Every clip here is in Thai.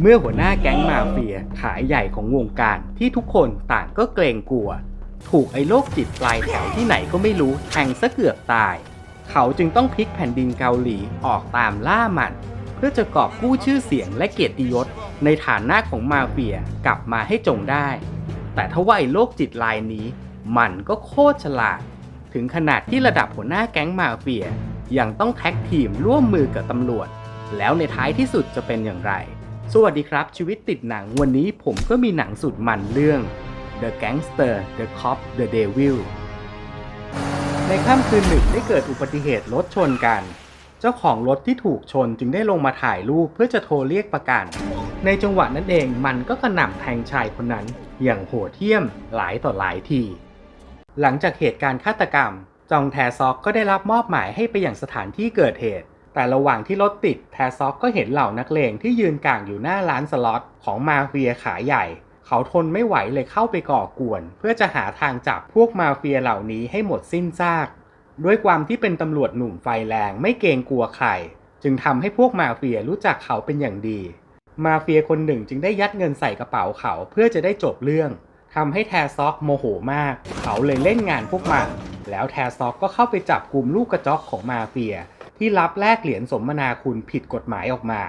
เมื่อหัวหน้าแก๊งมาเฟียขายใหญ่ของวงการที่ทุกคนต่างก็เกรงกลัว ถูกไอ้โรคจิตปลายแถวที่ไหนก็ไม่รู้แทงซะเกือบตาย เขาจึงต้องพลิกแผ่นดินเกาหลีออกตามล่ามัน เพื่อจะกอบกู้ชื่อเสียงและเกียรติยศ ในฐานะของมาเฟียกลับมาให้จงได้ แต่ถ้าว่าไอ้โรคจิตลายนี้ มันก็โคตรฉลาด ถึงขนาดที่ระดับหัวหน้าแก๊งมาเฟียยังต้องแท็กทีมร่วมมือกับตำรวจ แล้วในท้ายที่สุดจะเป็นอย่างไร สวัสดีครับ ชีวิตติดหนังวันนี้ผมก็มีหนังสุดมันเรื่อง The Gangster The Cop The Devil ในค่ำคืนหนึ่งได้เกิดอุบัติเหตุรถชนกัน เจ้าของรถที่ถูกชนจึงได้ลงมาถ่ายรูปเพื่อจะโทรเรียกประกัน ในจังหวะนั้นเองมันก็กระหน่ำแทงชายคนนั้น อย่างโหดเหี้ยมหลายต่อหลายที หลังจากเหตุการณ์ฆาตกรรม จองแทซอกก็ได้รับมอบหมายให้ไปอย่างสถานที่เกิดเหตุ แต่ระหว่างที่รถติดแทซอกก็เห็นเหล่านักเลงที่ยืนกางอยู่หน้าร้านสล็อตของมาเฟียขาใหญ่ เขาทนไม่ไหวเลยเข้าไปก่อกวน เพื่อจะหาทางจับพวกมาเฟียเหล่านี้ให้หมดสิ้นซาก ด้วยความที่เป็นตำรวจหนุ่มไฟแรงไม่เกรงกลัวใคร จึงทำให้พวกมาเฟียรู้จักเขาเป็นอย่างดี มาเฟียคนหนึ่งจึงได้ยัดเงินใส่กระเป๋าเขาเพื่อจะได้จบเรื่องทำให้แทซอกโมโหมาก เขาเลยเล่นงานพวกมัน แล้วแทซอกก็เข้าไปจับกลุ่มลูกกระจอกของมาเฟีย ที่รับแลกเหรียญสมนาคุณผิดกฎหมายออกมา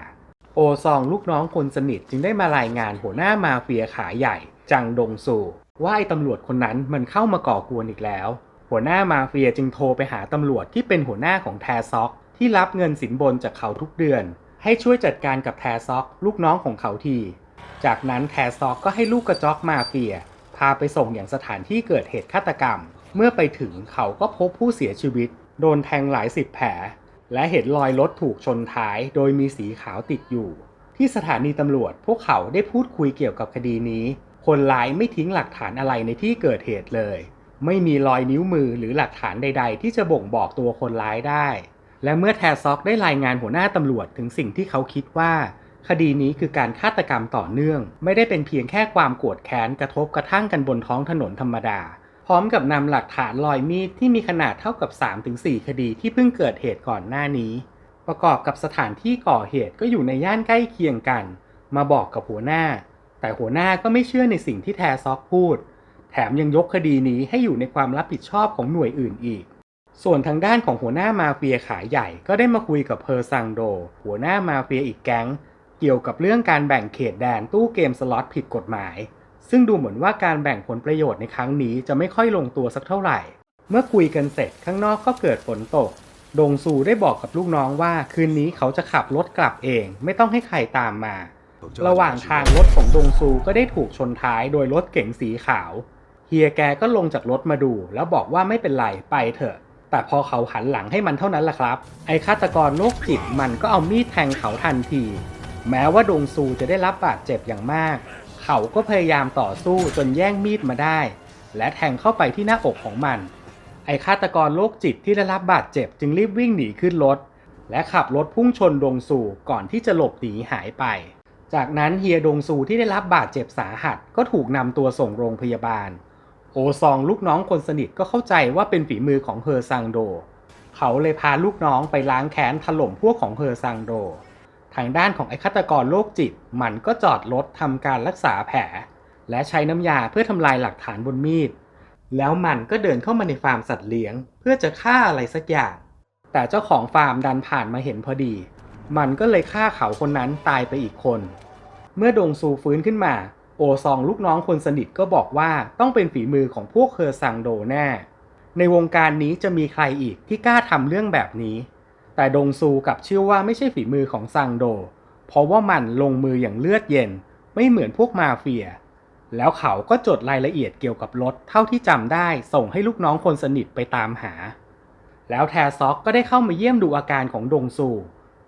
โอซองลูกน้องคนสนิทจึงได้มารายงานหัวหน้ามาเฟียขาใหญ่ จังดงซูว่าไอ้ตำรวจคนนั้นมันเข้ามาก่อกวนอีกแล้ว หัวหน้ามาเฟียจึงโทรไปหาตำรวจที่เป็นหัวหน้าของแทซอก ที่รับเงินสินบนจากเขาทุกเดือน ให้ช่วยจัดการกับแทซอก ลูกน้องของเขาที จากนั้นแทซอกก็ให้ลูกกระจอกมาเฟีย พาไปส่งอย่างสถานที่เกิดเหตุฆาตกรรม เมื่อไปถึงเขาก็พบผู้เสียชีวิต โดนแทงหลายสิบแผล และเห็นรอยรถถูกชนท้ายโดยมีสีขาวติดอยู่ ที่สถานีตำรวจพวกเขาได้พูดคุยเกี่ยวกับคดีนี้ คนร้ายไม่ทิ้งหลักฐานอะไรในที่เกิดเหตุเลย ไม่มีรอยนิ้วมือหรือหลักฐานใด ๆ ที่จะบ่งบอกตัวคนร้ายได้ และเมื่อแทซอกได้รายงานหัวหน้าตำรวจถึงสิ่งที่เขาคิดว่า คดีนี้คือการฆาตกรรมต่อเนื่อง ไม่ได้เป็นเพียงแค่ความโกรธแค้นกระทบกระทั่งกันบนท้องถนนธรรมดา พร้อมกับนำหลักฐานรอยมีดที่มีขนาดเท่ากับ 3-4 คดีที่เพิ่งเกิดเหตุก่อนหน้านี้ ประกอบกับสถานที่ก่อเหตุก็อยู่ในย่านใกล้เคียงกัน มาบอกกับหัวหน้า แต่หัวหน้าก็ไม่เชื่อในสิ่งที่แทซอกพูด แถมยังยกคดีนี้ให้อยู่ในความรับผิดชอบของหน่วยอื่นอีก ส่วนทางด้านของหัวหน้ามาเฟียขายใหญ่ก็ได้มาคุยกับเพอร์ซังโด หัวหน้ามาเฟียอีกแก๊ง เกี่ยวกับเรื่องการแบ่งเขตแดนตู้เกมสล็อตผิดกฎหมาย ซึ่งดูเหมือนว่าการแบ่งผลประโยชน์ในครั้งนี้จะไม่ค่อยลงตัวสักเท่าไหร่ เมื่อคุยกันเสร็จข้างนอกก็เกิดฝนตก ดงซูได้บอกกับลูกน้องว่าคืนนี้เขาจะขับรถกลับเอง ไม่ต้องให้ใครตามมา ระหว่างทางรถของดงซูก็ได้ถูกชนท้ายโดยรถเก๋งสีขาว เฮียแกก็ลงจากรถมาดู แล้วบอกว่าไม่เป็นไรไปเถอะ แต่พอเขาหันหลังให้มันเท่านั้นแหละครับ ไอ้ฆาตกรโรคจิตมันก็เอามีดแทงเขาทันที แม้ว่าดงซูจะได้รับบาดเจ็บอย่างมาก เขาก็พยายามต่อสู้จนแย่งมีดมาได้ และแทงเข้าไปที่หน้าอกของมัน ไอ้ฆาตกรโรคจิตที่ได้รับบาดเจ็บจึงรีบวิ่งหนีขึ้นรถ และขับรถพุ่งชนดงซูก่อนที่จะหลบหนีหายไป จากนั้นเฮียดงซูที่ได้รับบาดเจ็บสาหัสก็ถูกนำตัวส่งโรงพยาบาล โอซองลูกน้องคนสนิทก็เข้าใจว่าเป็นฝีมือของเฮอซังโด เขาเลยพาลูกน้องไปล้างแค้นถล่มพวกของเฮอซังโด ทางด้านของไอ้ฆาตกรโรคจิต มันก็จอดรถทำการรักษาแผล และใช้น้ำยาเพื่อทำลายหลักฐานบนมีด แล้วมันก็เดินเข้ามาในฟาร์มสัตว์เลี้ยง เพื่อจะฆ่าอะไรสักอย่าง แต่เจ้าของฟาร์มดันผ่านมาเห็นพอดี มันก็เลยฆ่าเขาคนนั้นตายไปอีกคน เมื่อดงซูฟื้นขึ้นมา โอซองลูกน้องคนสนิทก็บอกว่าต้องเป็นฝีมือของพวกเคอร์ซังโดแน่ ในวงการนี้จะมีใครอีกที่กล้าทำเรื่องแบบนี้ แต่ดงซูกับเชื่อว่าไม่ใช่ฝีมือของซังโด เพราะว่ามันลงมืออย่างเลือดเย็น ไม่เหมือนพวกมาเฟีย แล้วเขาก็จดรายละเอียดเกี่ยวกับรถเท่าที่จำได้ส่งให้ลูกน้องคนสนิทไปตามหา แล้วแทซอกก็ได้เข้ามาเยี่ยมดูอาการของดงซู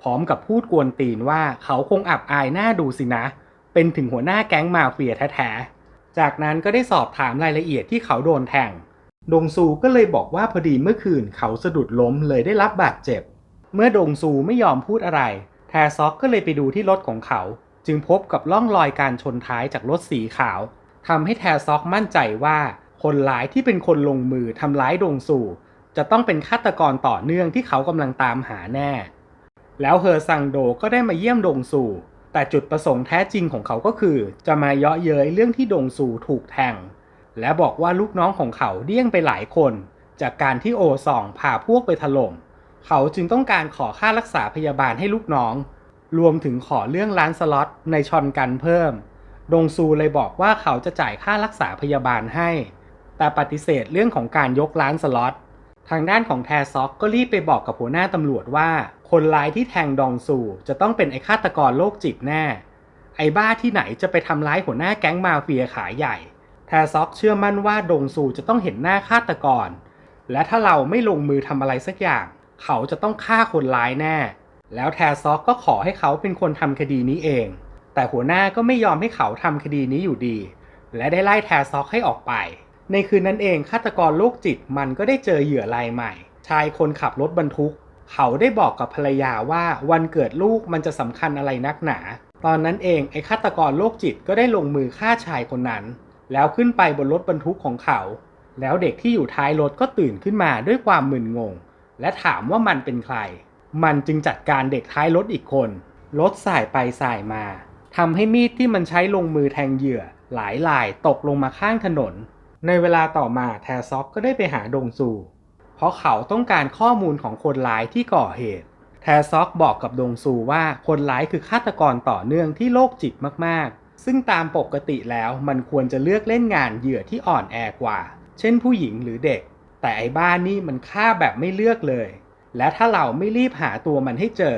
พร้อมกับพูดกวนตีนว่าเขาคงอับอายหน้าดูสินะ เป็นถึงหัวหน้าแก๊งมาเฟียแท้ๆ จากนั้นก็ได้สอบถามรายละเอียดที่เขาโดนแทงดงซูก็เลยบอกว่าพอดีเมื่อคืนเขาสะดุดล้มเลยได้รับบาดเจ็บ เมื่อดงซูไม่ยอมพูดอะไร แทซอกก็เลยไปดูที่รถของเขา จึงพบกับร่องรอยการชนท้ายจากรถสีขาวทำให้แทซอกมั่นใจว่า คนร้ายที่เป็นคนลงมือทำร้ายดงซูจะต้องเป็นฆาตกรต่อเนื่องที่เขากำลังตามหาแน่ แล้วเฮอซังโดก็ได้มาเยี่ยมดงซูแต่จุดประสงค์แท้จริงของเขาก็คือ จะมาเยาะเย้ยเรื่องที่ดงซูถูกแทง และบอกว่าลูกน้องของเขาเดี้ยงไปหลายคน จากการที่โอซองพาพวกไปถล่ม เขาจึงต้องการขอค่ารักษาพยาบาลให้ลูกน้อง รวมถึงขอเรื่องร้านสล็อตในชอนกันเพิ่ม ดงซูเลยบอกว่าเขาจะจ่ายค่ารักษาพยาบาลให้ แต่ปฏิเสธเรื่องของการยกร้านสล็อต ทางด้านของแทซอกก็รีบไปบอกกับหัวหน้าตำรวจว่า คนร้ายที่แทงดองซูจะต้องเป็นไอ้ฆาตกรโรคจิตแน่ ไอ้บ้าที่ไหนจะไปทำร้ายหัวหน้าแก๊งมาเฟียขายใหญ่ แทซอกเชื่อมั่นว่าดงซูจะต้องเห็นหน้าฆาตกร และถ้าเราไม่ลงมือทำอะไรสักอย่าง เขาจะต้องฆ่าคนร้ายแน่ แล้วแทซอกก็ขอให้เขาเป็นคนทำคดีนี้เอง แต่หัวหน้าก็ไม่ยอมให้เขาทำคดีนี้อยู่ดี และได้ไล่แทซอกให้ออกไป ในคืนนั้นเองฆาตกรโรคจิตมันก็ได้เจอเหยื่อรายใหม่ ชายคนขับรถบรรทุก เขาได้บอกกับภรรยาว่าวันเกิดลูกมันจะสำคัญอะไรนักหนา ตอนนั้นเองไอ้ฆาตกรโรคจิตก็ได้ลงมือฆ่าชายคนนั้น แล้วขึ้นไปบนรถบรรทุกของเขา แล้วเด็กที่อยู่ท้ายรถก็ตื่นขึ้นมาด้วยความมึนงง และถามว่ามันเป็นใคร มันจึงจัดการเด็กท้ายรถอีกคนรถสายไปสายมาทำให้มีดที่มันใช้ลงมือแทงเหยื่อหลายลายตกลงมาข้างถนน ในเวลาต่อมาแทซอกก็ได้ไปหาดงซู เพราะเขาต้องการข้อมูลของคนร้ายที่ก่อเหตุ แทซอกบอกกับดงซูว่าคนร้ายคือฆาตกรต่อเนื่องที่โรคจิตมากๆ ซึ่งตามปกติแล้วมันควรจะเลือกเล่นงานเหยื่อที่อ่อนแอกว่า เช่นผู้หญิงหรือเด็ก แต่ไอ้บ้านนี่มันฆ่าแบบไม่เลือกเลย และถ้าเราไม่รีบหาตัวมันให้เจอ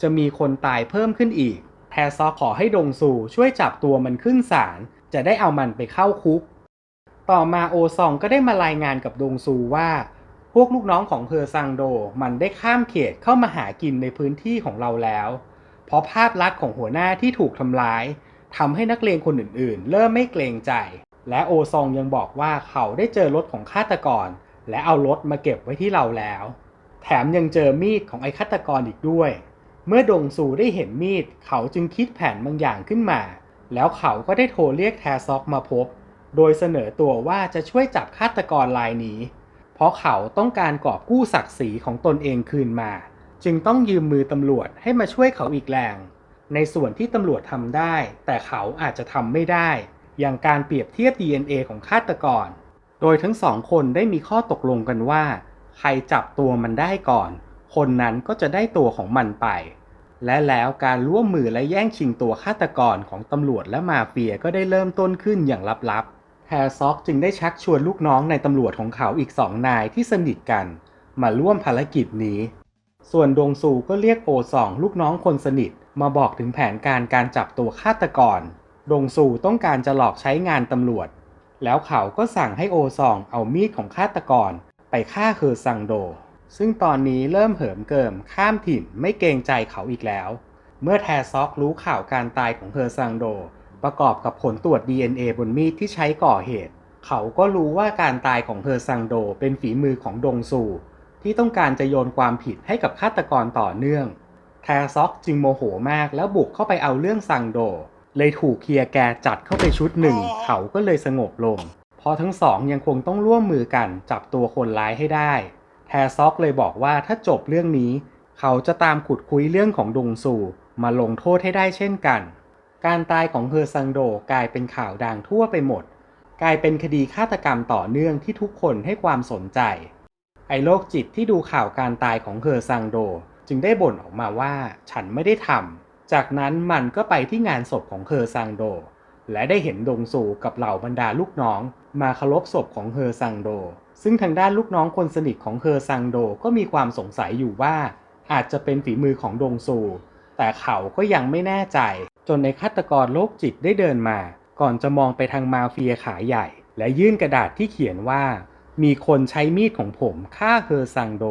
จะมีคนตายเพิ่มขึ้นอีกแทซอขอให้ดงซูช่วยจับตัวมันขึ้นศาล จะได้เอามันไปเข้าคุก ต่อมาโอซองก็ได้มารายงานกับดงซูว่า พวกลูกน้องของเพอซังโดมันได้ข้ามเขตเข้ามาหากินในพื้นที่ของเราแล้ว เพราะภาพลักษณ์ของหัวหน้าที่ถูกทำร้ายทำให้นักเลงคนอื่นๆ เริ่มไม่เกรงใจ และโอซองยังบอกว่าเขาได้เจอรถของฆาตกร และเอารถมาเก็บไว้ที่เราแล้ว แถมยังเจอมีดของไอ้ฆาตกรอีกด้วย เมื่อดงซูได้เห็นมีด เขาจึงคิดแผนบางอย่างขึ้นมา แล้วเขาก็ได้โทรเรียกแทซอกมาพบ โดยเสนอตัวว่าจะช่วยจับฆาตกรรายนี้ เพราะเขาต้องการกอบกู้ศักดิ์ศรีของตนเองคืนมา จึงต้องยืมมือตำรวจให้มาช่วยเขาอีกแรง ในส่วนที่ตำรวจทำได้ แต่เขาอาจจะทำไม่ได้ อย่างการเปรียบเทียบ DNA ของฆาตกร โดยทั้งสองคนได้มีข้อตกลงกันว่า ใครจับตัวมันได้ก่อน คนนั้นก็จะได้ตัวของมันไป และแล้วการร่วมมือและแย่งชิงตัวฆาตกรของตำรวจและมาเฟียก็ได้เริ่มต้นขึ้นอย่างลับๆแฮร์ซอกจึงได้ชักชวนลูกน้องในตำรวจของเขาอีกสองนายที่สนิทกัน มาร่วมภารกิจนี้ ส่วนดงซูก็เรียกโอสองลูกน้องคนสนิทมาบอกถึงแผนการการจับตัวฆาตกร ดงซูต้องการจะหลอกใช้งานตำรวจ แล้วเขาก็สั่งให้โอซองเอามีดของฆาตกร ไปฆ่าเคอซังโด ซึ่งตอนนี้เริ่มเหิมเกิมข้ามถิ่นไม่เกรงใจเขาอีกแล้ว เมื่อแทซอกรู้ข่าวการตายของเคอซังโด ประกอบกับผลตรวจ DNA บนมีดที่ใช้ก่อเหตุ เขาก็รู้ว่าการตายของเคอซังโดเป็นฝีมือของดงซู ที่ต้องการจะโยนความผิดให้กับฆาตกรต่อเนื่อง แทซอกจึงโมโหมากแล้วบุกเข้าไปเอาเรื่องซังโด เลยถูกเคียร์แกจัดเข้าไปชุดหนึ่ง เขาก็เลยสงบลง พอทั้งสองยังคงต้องร่วมมือกันจับตัวคนร้ายให้ได้ แทซอกเลยบอกว่าถ้าจบเรื่องนี้ เขาจะตามขุดคุยเรื่องของดงซูมาลงโทษให้ได้เช่นกัน การตายของเฮอซังโดกลายเป็นข่าวดังทั่วไปหมด กลายเป็นคดีฆาตกรรมต่อเนื่องที่ทุกคนให้ความสนใจ ไอ้โรคจิตที่ดูข่าวการตายของเฮอซังโด จึงได้บ่นออกมาว่า ฉันไม่ได้ทำ จากนั้นมันก็ไปที่งานศพของเฮอซังโด และได้เห็นดงซูกับเหล่าบรรดาลูกน้อง มาเคารพศพของเฮอซังโด ซึ่งทางด้านลูกน้องคนสนิทของเฮอซังโดก็มีความสงสัยอยู่ว่า อาจจะเป็นฝีมือของดงซูแต่เขาก็ยังไม่แน่ใจ จนในฆาตกรโรคจิตได้เดินมา ก่อนจะมองไปทางมาเฟียขายใหญ่ และยื่นกระดาษที่เขียนว่า มีคนใช้มีดของผมฆ่าเฮอซังโด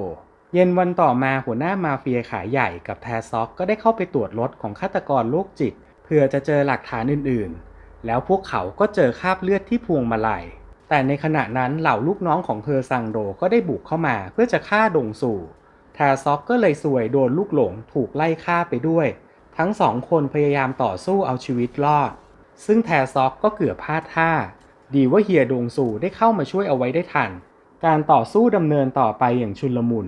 เย็นวันต่อมาหัวหน้ามาเฟียขายใหญ่กับแทซอกก็ได้เข้าไปตรวจรถของฆาตกรโรคจิต เพื่อจะเจอหลักฐานอื่นๆ แล้วพวกเขาก็เจอคราบเลือดที่พวงมาลัย แต่ในขณะนั้นเหล่าลูกน้องของเฮอซังโดก็ได้บุกเข้ามาเพื่อจะฆ่าดงซูแทซอกก็เลยสวยโดนลูกหลงถูกไล่ฆ่าไปด้วย ทั้งสองคนพยายามต่อสู้เอาชีวิตรอด ซึ่งแทซอกก็เกือบพลาดท่า ดีว่าเฮียดงซูได้เข้ามาช่วยเอาไว้ได้ทัน การต่อสู้ดำเนินต่อไปอย่างชุลมุน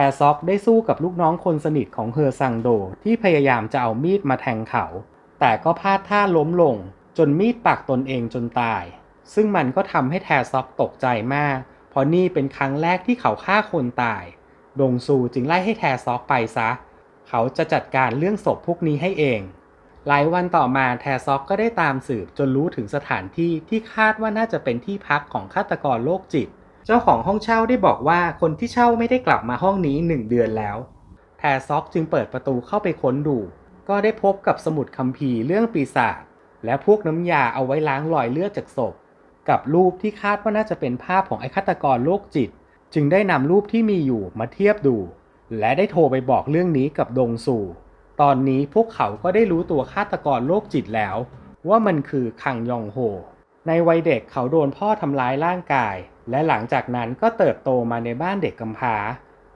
แทซอกได้สู้กับลูกน้องคนสนิทของเฮอซังโดที่พยายามจะเอามีดมาแทงเขา แต่ก็พลาดท่าล้มลง จนมีดปักตนเองจนตาย ซึ่งมันก็ทำให้แทซอกตกใจมาก เพราะนี่เป็นครั้งแรกที่เขาฆ่าคนตาย ดงซูจึงไล่ให้แทซอกไปซะ เขาจะจัดการเรื่องศพพวกนี้ให้เอง หลายวันต่อมาแทซอกก็ได้ตามสืบจนรู้ถึงสถานที่ที่คาดว่าน่าจะเป็นที่พักของฆาตกรโรคจิต เจ้าของห้องเช่าได้บอกว่าคนที่เช่าไม่ได้กลับมาห้องนี้หนึ่งเดือนแล้วแทซอกจึงเปิดประตูเข้าไปค้นดู ก็ได้พบกับสมุดคัมภีร์เรื่องปีศาจและพวกน้ำยาเอาไว้ล้างรอยเลือดจากศพ กับรูปที่คาดว่าน่าจะเป็นภาพของไอ้ฆาตกรโรคจิต จึงได้นำรูปที่มีอยู่มาเทียบดู และได้โทรไปบอกเรื่องนี้กับดงซูตอนนี้พวกเขาก็ได้รู้ตัวฆาตกรโรคจิตแล้ว ว่ามันคือคังยองโฮ ในวัยเด็กเขาโดนพ่อทำร้ายร่างกาย และหลังจากนั้นก็เติบโตมาในบ้านเด็กกำพร้า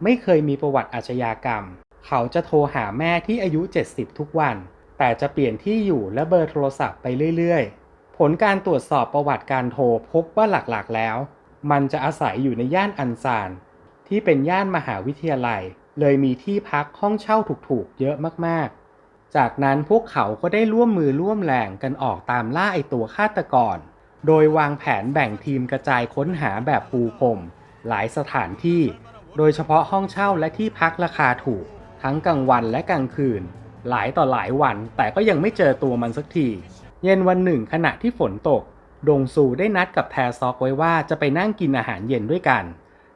ไม่เคยมีประวัติอาชญากรรม เขาจะโทรหาแม่ที่อายุ 70 ทุกวัน แต่จะเปลี่ยนที่อยู่และเบอร์โทรศัพท์ไปเรื่อยๆ ผลการตรวจสอบประวัติการโทรพบว่าหลักๆแล้ว มันจะอาศัยอยู่ในย่านอันซาน ที่เป็นย่านมหาวิทยาลัย เลยมีที่พักห้องเช่าถูกๆ เยอะมากๆ จากนั้นพวกเขาก็ได้ร่วมมือร่วมแรงกันออกตามล่าไอตัวฆาตกร โดยวางแผนแบ่งทีมกระจายค้นหาแบบปูพรมหลายสถานที่ โดยเฉพาะห้องเช่าและที่พักราคาถูก ทั้งกลางวันและกลางคืน หลายต่อหลายวันแต่ก็ยังไม่เจอตัวมันสักที เย็นวันหนึ่งขณะที่ฝนตก ดงซูได้นัดกับแทซอกไว้ว่าจะไปนั่งกินอาหารเย็นด้วยกัน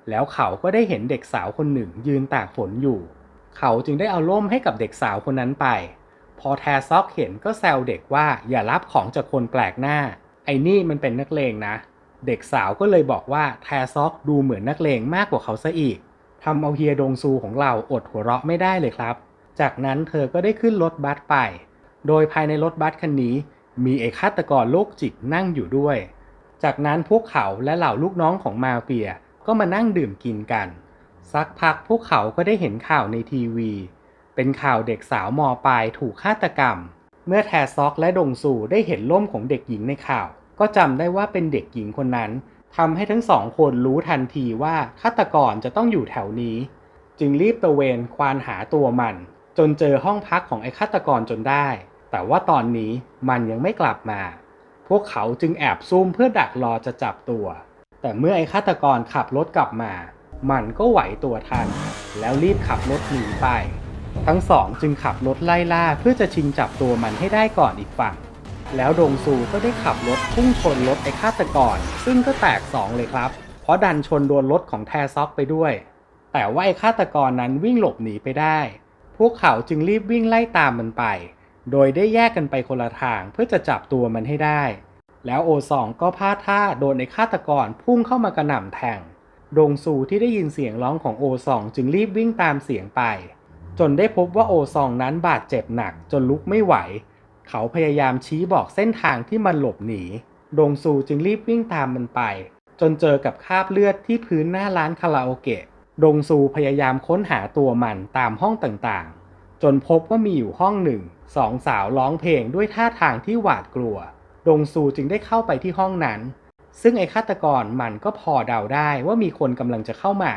แล้วเขาก็ได้เห็นเด็กสาวคนหนึ่งยืนตากฝนอยู่ เขาจึงได้เอาร่มให้กับเด็กสาวคนนั้นไป พอแทซอกเห็นก็แซวเด็กว่าอย่ารับของจากคนแปลกหน้า ไอ้นี่มันเป็นนักเลงนะ เด็กสาวก็เลยบอกว่าแทซอกดูเหมือนนักเลงมากกว่าเขาซะอีกทำเอาเฮียดงซูของเราอดหัวเราะไม่ได้เลยครับ จากนั้นเธอก็ได้ขึ้นรถบัสไป โดยภายในรถบัสคันนี้ มีไอ้ฆาตกรโรคจิตนั่งอยู่ด้วย จากนั้นพวกเขาและเหล่าลูกน้องของมาเฟียก็มานั่งดื่มกินกัน สักพักพวกเขาก็ได้เห็นข่าวในทีวี เป็นข่าวเด็กสาวมอปลายถูกฆาตกรรม เมื่อแทซอกและดงซูได้เห็นล่มของเด็กหญิงในข่าว ก็จำได้ว่าเป็นเด็กหญิงคนนั้นทำให้ทั้งสองคนรู้ทันทีว่าฆาตกรจะต้องอยู่แถวนี้ จึงรีบตะเวนควานหาตัวมัน จนเจอห้องพักของไอ้ฆาตกรจนได้ แต่ว่าตอนนี้มันยังไม่กลับมา พวกเขาจึงแอบซุ่มเพื่อดักรอจะจับตัว แต่เมื่อไอ้ฆาตกรขับรถกลับมา มันก็ไหวตัวทัน แล้วรีบขับรถหนีไป ทั้งสองจึงขับรถไล่ล่าเพื่อจะชิงจับตัวมันให้ได้ก่อนอีกฝั่ง แล้วดงซูก็ได้ขับรถพุ่งชนรถไอ้ฆาตกร ซึ่งก็แตกสองเลยครับ เพราะดันชนโดนรถของแทซอกไปด้วย แต่ว่าไอ้ฆาตกรนั้นวิ่งหลบหนีไปได้ พวกเขาจึงรีบวิ่งไล่ตามมันไป โดยได้แยกกันไปคนละทางเพื่อจะจับตัวมันให้ได้ แล้วโอสองก็พลาดท่าโดนไอ้ฆาตกรพุ่งเข้ามากระหน่ำแทงดงซูที่ได้ยินเสียงร้องของโอสองจึงรีบวิ่งตามเสียงไป จนได้พบว่าโอซองนั้นบาดเจ็บหนักจนลุกไม่ไหว เขาพยายามชี้บอกเส้นทางที่มันหลบหนี ดงซูจึงรีบวิ่งตามมันไป จนเจอกับคราบเลือดที่พื้นหน้าร้านคาราโอเกะ ดงซูพยายามค้นหาตัวมันตามห้องต่างๆ จนพบว่ามีอยู่ห้องหนึ่ง สองสาวร้องเพลงด้วยท่าทางที่หวาดกลัว ดงซูจึงได้เข้าไปที่ห้องนั้น ซึ่งไอ้ฆาตกรมันก็พอเดาได้ว่ามีคนกำลังจะเข้ามา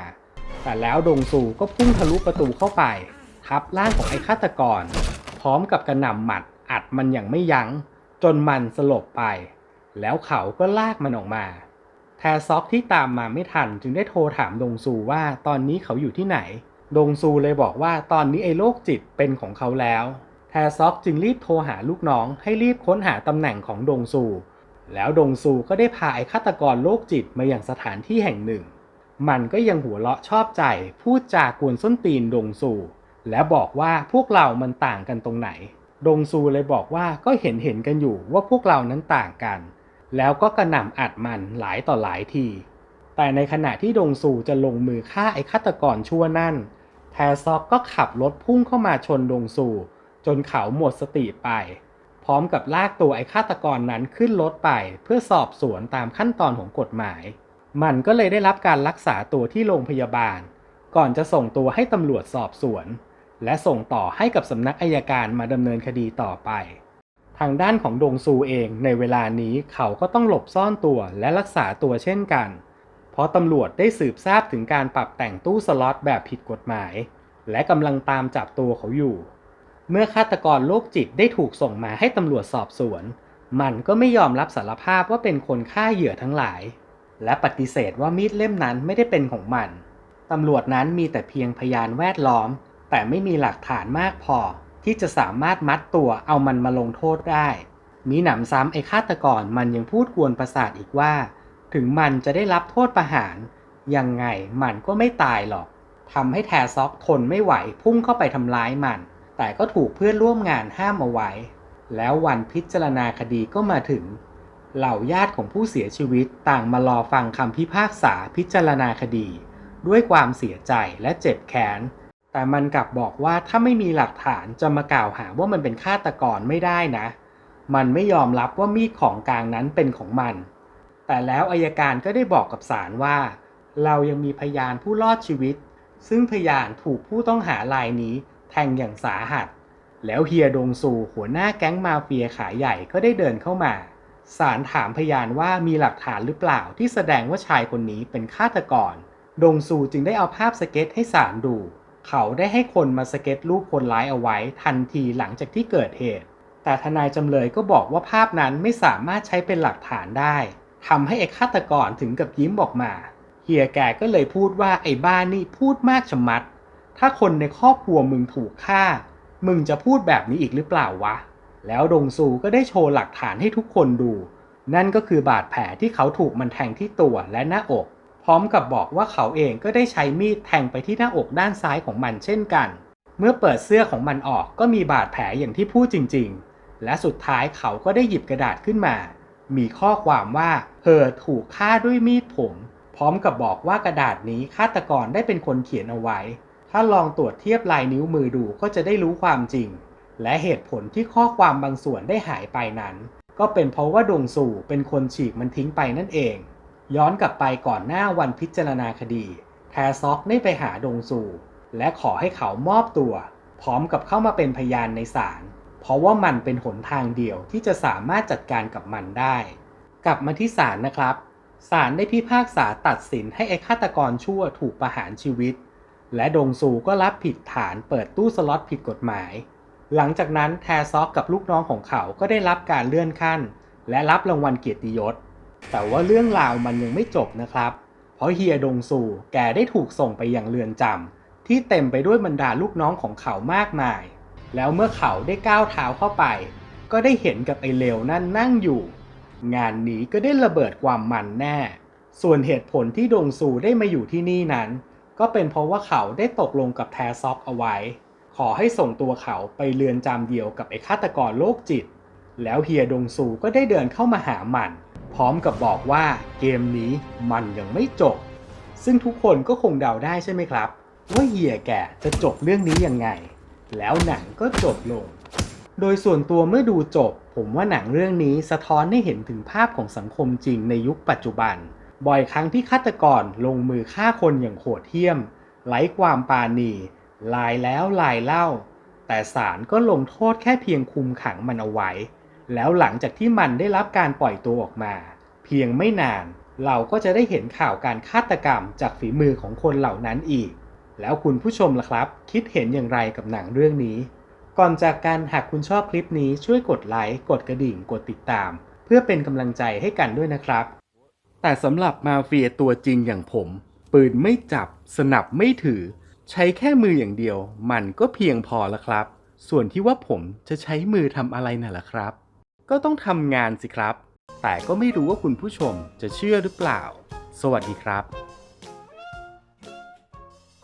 แต่แล้วดงซูก็พุ่งทะลุประตูเข้าไป ทับร่างของไอ้ฆาตกร พร้อมกับกระหน่ำหมัดอัดมันอย่างไม่ยัง้ง จนมันสลบไป แล้วเขาก็ลากมันออกมา แทซอกที่ตามมาไม่ทันจึงได้โทรถามดงซูว่าตอนนี้เขาอยู่ที่ไหน ดงซูเลยบอกว่าตอนนี้ไอ้โรคจิตเป็นของเขาแล้ว แทซอกจึงรีบโทรหาลูกน้องให้รีบค้นหาตำแหน่งของดงซู แล้วดงซูก็ได้พาไอ้ฆาตกรโรคจิตมาอย่างสถานที่แห่งหนึ่ง มันก็ยังหัวเราะชอบใจพูดจากวนส้นตีนดงซู และบอกว่าพวกเรามันต่างกันตรงไหน ดงซูเลยบอกว่าก็เห็นเห็นกันอยู่ว่าพวกเรานั้นต่างกัน แล้วก็กระหน่ำอัดมันหลายต่อหลายที แต่ในขณะที่ดงซูจะลงมือฆ่าไอ้ฆาตกรชั่วนั่น แทซอกก็ขับรถพุ่งเข้ามาชนดงซู จนเขาหมดสติไป พร้อมกับลากตัวไอ้ฆาตกรนั้นขึ้นรถไปเพื่อสอบสวนตามขั้นตอนของกฎหมาย มันก็เลยได้รับการรักษาตัวที่โรงพยาบาล ก่อนจะส่งตัวให้ตำรวจสอบสวน และส่งต่อให้กับสำนักอายการมาดำเนินคดีต่อไป ทางด้านของดงซูเองในเวลานี้เขาก็ต้องหลบซ่อนตัวและรักษาตัวเช่นกัน เพราะตำรวจได้สืบทราบถึงการปรับแต่งตู้สล็อตแบบผิดกฎหมาย และกำลังตามจับตัวเขาอยู่ เมื่อฆาตกรโรคจิตได้ถูกส่งมาให้ตำรวจสอบสวน มันก็ไม่ยอมรับสารภาพว่าเป็นคนฆ่าเหยื่อทั้งหลาย และปฏิเสธว่ามีดเล่มนั้นไม่ได้เป็นของมันตำรวจนั้นมีแต่เพียงพยานแวดล้อม แต่ไม่มีหลักฐานมากพอ ที่จะสามารถมัดตัวเอามันมาลงโทษได้ มีหนำซ้ำไอ้ฆาตกรมันยังพูดกวนประสาทอีกว่า ถึงมันจะได้รับโทษประหาร ยังไงมันก็ไม่ตายหรอกทำให้แทซอกทนไม่ไหวพุ่งเข้าไปทำร้ายมัน แต่ก็ถูกเพื่อนร่วมงานห้ามเอาไว้ แล้ววันพิจารณาคดีก็มาถึง เหล่าญาติของผู้เสียชีวิตต่างมารอฟังคำพิพากษาพิจารณาคดี ด้วยความเสียใจและเจ็บแค้น แต่มันกลับบอกว่าถ้าไม่มีหลักฐานจะมากล่าวหาว่ามันเป็นฆาตกรไม่ได้นะ มันไม่ยอมรับว่ามีดของกลางนั้นเป็นของมัน แต่แล้วอายการก็ได้บอกกับศาลว่า เรายังมีพยานผู้รอดชีวิต ซึ่งพยานถูกผู้ต้องหารายนี้แทงอย่างสาหัส แล้วเฮียดงซูหัวหน้าแก๊งมาเฟียขายใหญ่ก็ได้เดินเข้ามาศาลถามพยานว่ามีหลักฐานหรือเปล่าที่แสดงว่าชายคนนี้เป็นฆาตกร ดงซูจึงได้เอาภาพสเก็ตให้ศาลดู เขาได้ให้คนมาสเก็ตรูปคนร้ายเอาไว้ทันทีหลังจากที่เกิดเหตุ แต่ทนายจำเลยก็บอกว่าภาพนั้นไม่สามารถใช้เป็นหลักฐานได้ทำให้ไอ้ฆาตกรถึงกับยิ้มออกมา เฮียแกก็เลยพูดว่าไอ้บ้านนี่พูดมากชะมัด ถ้าคนในครอบครัวมึงถูกฆ่า มึงจะพูดแบบนี้อีกหรือเปล่าวะ แล้วดงซูก็ได้โชว์หลักฐานให้ทุกคนดู นั่นก็คือบาดแผลที่เขาถูกมันแทงที่ตัวและหน้าอก ร้อมกับบอกว่าเขาเองก็ได้ใช้มีดแทงไปที่หน้าอกด้านซ้ายของมันเช่นกัน เมื่อเปิดเสื้อของมันออกก็มีบาดแผลอย่างที่พูดจริง ๆ และสุดท้ายเขาก็ได้หยิบกระดาษขึ้นมา มีข้อความว่าเธอถูกฆ่าด้วยมีดผม พร้อมกับบอกว่ากระดาษนี้ฆาตกรได้เป็นคนเขียนเอาไว้ ถ้าลองตรวจเทียบลายนิ้วมือดูก็จะได้รู้ความจริง และเหตุผลที่ข้อความบางส่วนได้หายไปนั้น ก็เป็นเพราะว่าดงสู่เป็นคนฉีกมันทิ้งไปนั่นเอง ย้อนกลับไปก่อนหน้าวันพิจารณาคดี แทซอกได้ไปหาดงสู่และขอให้เขามอบตัว พร้อมกับเข้ามาเป็นพยานในศาลเพราะว่ามันเป็นหนทางเดียวที่จะสามารถจัดการกับมันได้ กลับมาที่ศาลนะครับศาลได้พิพากษาตัดสินให้ไอ้ฆาตกรชั่วถูกประหารชีวิต และดงซูก็รับผิดฐานเปิดตู้สล็อตผิดกฎหมาย หลังจากนั้นแทซอกกับลูกน้องของเขาก็ได้รับการเลื่อนขั้น และรับรางวัลเกียรติยศ แต่ว่าเรื่องราวมันยังไม่จบนะครับ เพราะเฮียดงซูแกได้ถูกส่งไปยังเรือนจำที่เต็มไปด้วยบรรดาลูกน้องของเขามากมาย แล้วเมื่อเขาได้ก้าวเท้าเข้าไป ก็ได้เห็นกับไอเลวนั่นนั่งอยู่ งานนี้ก็ได้ระเบิดความมันแน่ ส่วนเหตุผลที่ดงซูได้มาอยู่ที่นี่นั้น ก็เป็นเพราะว่าเขาได้ตกลงกับแทซอกเอาไว้ ขอให้ส่งตัวเขาไปเรือนจำเดียวกับไอฆาตกรโรคจิต แล้วเฮียดงซูก็ได้เดินเข้ามาหามัน ร้อมกับบอกว่าเกมนี้มันยังไม่จบ ซึ่งทุกคนก็คงเดาได้ใช่ไหมครับ ว่าเฮียแกจะจบเรื่องนี้ยังไง แล้วหนังก็จบลง โดยส่วนตัวเมื่อดูจบ ผมว่าหนังเรื่องนี้สะท้อนให้เห็นถึงภาพของสังคมจริงในยุคปัจจุบัน บ่อยครั้งที่ฆาตกรลงมือฆ่าคนอย่างโหดเหี้ยมไร้ความปราณีลายแล้วลายเล่า แต่ศาลก็ลงโทษแค่เพียงคุมขังมันเอาไว้ แล้วหลังจากที่มันได้รับการปล่อยตัวออกมา เพียงไม่นานเราก็จะได้เห็นข่าวการฆาตกรรมจากฝีมือของคนเหล่านั้นอีก แล้วคุณผู้ชมล่ะครับ คิดเห็นอย่างไรกับหนังเรื่องนี้ ก่อนจากการหากคุณชอบคลิปนี้ช่วยกดไลค์ กดกระดิ่ง กดติดตาม เพื่อเป็นกำลังใจให้กันด้วยนะครับ แต่สำหรับมาเฟียตัวจริงอย่างผม ปืนไม่จับ สนับไม่ถือ ใช้แค่มืออย่างเดียว มันก็เพียงพอแล้วครับ ส่วนที่ว่าผมจะใช้มือทำอะไรน่ะล่ะครับ ก็ต้องทำงานสิครับ แต่ก็ไม่รู้ว่าคุณผู้ชมจะเชื่อหรือเปล่า สวัสดีครับ